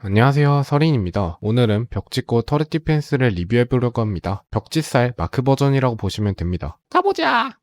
안녕하세요 서린입니다. 오늘은 벽짓고 터렛 디펜스를 리뷰해보려고 합니다. 벽짓살 마크 버전이라고 보시면 됩니다. 가보자.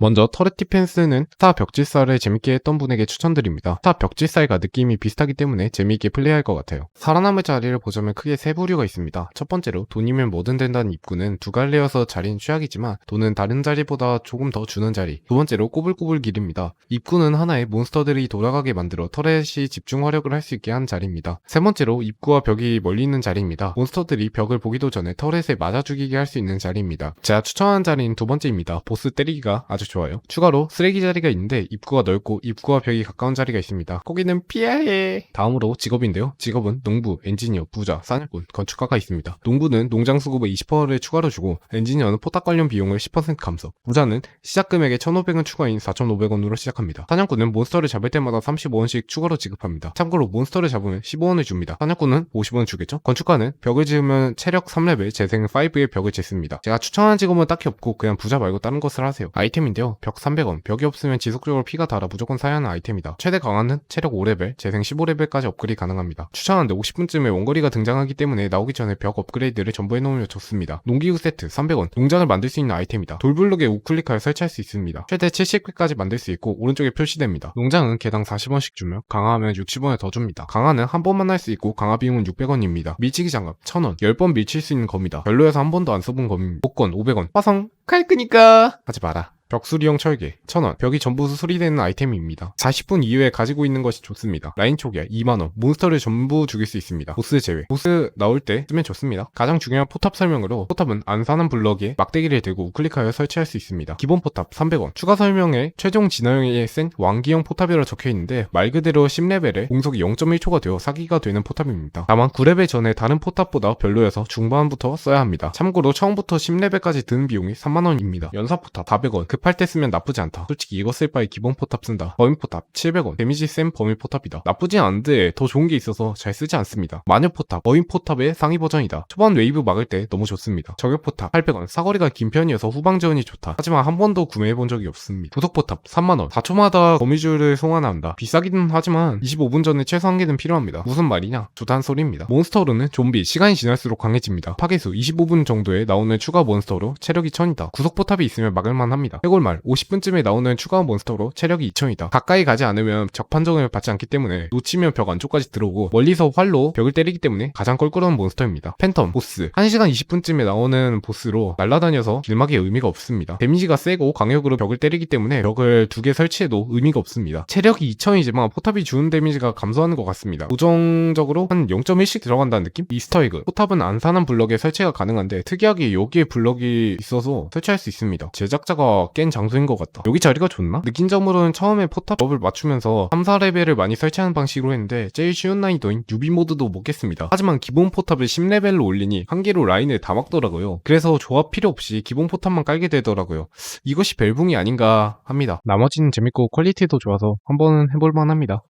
먼저 터렛 디펜스는 스타 벽질살을 재밌게 했던 분에게 추천드립니다. 스타 벽질살과 느낌이 비슷하기 때문에 재미있게 플레이할 것 같아요. 살아남을 자리를 보자면 크게 세 부류가 있습니다. 첫 번째로 돈이면 뭐든 된다는 입구는 두 갈래여서 자리는 취약이지만 돈은 다른 자리보다 조금 더 주는 자리. 두 번째로 꼬불꼬불 길입니다. 입구는 하나의 몬스터들이 돌아가게 만들어 터렛이 집중 화력을 할 수 있게 한 자리입니다. 세 번째로 입구와 벽이 멀리 있는 자리입니다. 몬스터들이 벽을 보기도 전에 터렛에 맞아 죽이게 할 수 있는 자리입니다. 제가 추천하는 자리는 두 번째입니다. 보스 때리기가 아주 좋아요. 추가로 쓰레기 자리가 있는데 입구가 넓고 입구와 벽이 가까운 자리가 있습니다. 거기는 피해야 해. 다음으로 직업인데요. 직업은 농부, 엔지니어, 부자, 사냥꾼, 건축가가 있습니다. 농부는 농장 수급을 20%를 추가로 주고 엔지니어는 포탑 관련 비용을 10% 감소. 부자는 시작 금액에 1,500원 추가인 4,500원으로 시작합니다. 사냥꾼은 몬스터를 잡을 때마다 35원씩 추가로 지급합니다. 참고로 몬스터를 잡으면 15원을 줍니다. 사냥꾼은 50원 주겠죠? 건축가는 벽을 지으면 체력 3레벨, 재생 5의 벽을 짓습니다. 제가 추천하는 직업은 딱히 없고 그냥 부자 말고 다른 것을 하세요. 아이템인데 요. 벽 300원, 벽이 없으면 지속적으로 피가 달아 무조건 사야 하는 아이템이다. 최대 강화는 체력 5레벨, 재생 15레벨까지 업그레이드 가능합니다. 추천하는데 50분쯤에 원거리가 등장하기 때문에 나오기 전에 벽 업그레이드를 전부 해놓으면 좋습니다. 농기구 세트 300원, 농장을 만들 수 있는 아이템이다. 돌블록에 우클릭하여 설치할 수 있습니다. 최대 70개까지 만들 수 있고 오른쪽에 표시됩니다. 농장은 개당 40원씩 주며 강화하면 60원을 더 줍니다. 강화는 한 번만 할 수 있고 강화 비용은 600원입니다. 밀치기 장갑 1000원, 10번 밀칠 수 있는 검이다. 별로여서 한 번도 안 써본 검입니다. 복권 500원, 화성 칼 끄니까. 하지 마라. 벽수리용 철개 1000원. 벽이 전부 수리되는 아이템입니다. 40분 이후에 가지고 있는 것이 좋습니다. 라인 초기화 2만원. 몬스터를 전부 죽일 수 있습니다. 보스 제외. 보스 나올 때 쓰면 좋습니다. 가장 중요한 포탑 설명으로 포탑은 안 사는 블럭에 막대기를 들고 우클릭하여 설치할 수 있습니다. 기본 포탑 300원. 추가 설명에 최종 진화형에 센 왕기형 포탑이라 적혀있는데 말 그대로 10레벨에 공속이 0.1초가 되어 사기가 되는 포탑입니다. 다만 9레벨 전에 다른 포탑보다 별로여서 중반부터 써야 합니다. 참고로 처음부터 10레벨까지 드는 비용이 3만원입니다. 연사 포탑 400원 급할 때 쓰면 나쁘지 않다. 솔직히 이거 쓸 바에 기본 포탑 쓴다. 범위 포탑 700원. 데미지 센 범위 포탑이다. 나쁘진 않은데 더 좋은 게 있어서 잘 쓰지 않습니다. 마녀 포탑, 범위 포탑의 상위 버전이다. 초반 웨이브 막을 때 너무 좋습니다. 저격 포탑 800원. 사거리가 긴 편이어서 후방 지원이 좋다. 하지만 한 번도 구매해 본 적이 없습니다. 부속 포탑 3만원. 4초마다 거미줄을 송환한다. 비싸기는 하지만 25분 전에 최소 한 개는 필요합니다. 무슨 말이냐? 두단 소리입니다. 몬스터로는 좀비, 시간이 지날수록 강해집니다. 파괴수 25분 정도에 나오는 추가 몬스터로 체력이 1000이다. 구속 포탑이 있으면 막을만 합니다. 해골 말 50분쯤에 나오는 추가 몬스터로 체력이 2000이다. 가까이 가지 않으면 적 판정을 받지 않기 때문에 놓치면 벽 안쪽까지 들어오고 멀리서 활로 벽을 때리기 때문에 가장 껄끄러운 몬스터입니다. 팬텀, 보스 1시간 20분쯤에 나오는 보스로 날아다녀서 길막에 의미가 없습니다. 데미지가 세고 강력으로 벽을 때리기 때문에 벽을 두 개 설치해도 의미가 없습니다. 체력이 2000이지만 포탑이 주는 데미지가 감소하는 것 같습니다. 고정적으로 한 0.1씩 들어간다는 느낌? 이스터 에그 포탑은 안 사는 블럭에 설치가 가능한데 특이하게 여기에 블럭이 있어서 설치할 수 있습니다. 제작자가 깬 장소인 것 같다. 여기 자리가 좋나? 느낀 점으로는 처음에 포탑 법을 맞추면서 3, 4레벨을 많이 설치하는 방식으로 했는데 제일 쉬운 난이도인 유비 모드도 못 깼습니다. 하지만 기본 포탑을 10레벨로 올리니 한 개로 라인을 다 막더라고요. 그래서 조합 필요 없이 기본 포탑만 깔게 되더라고요. 이것이 벨붕이 아닌가 합니다. 나머지는 재밌고 퀄리티도 좋아서 한번은 해볼만 합니다.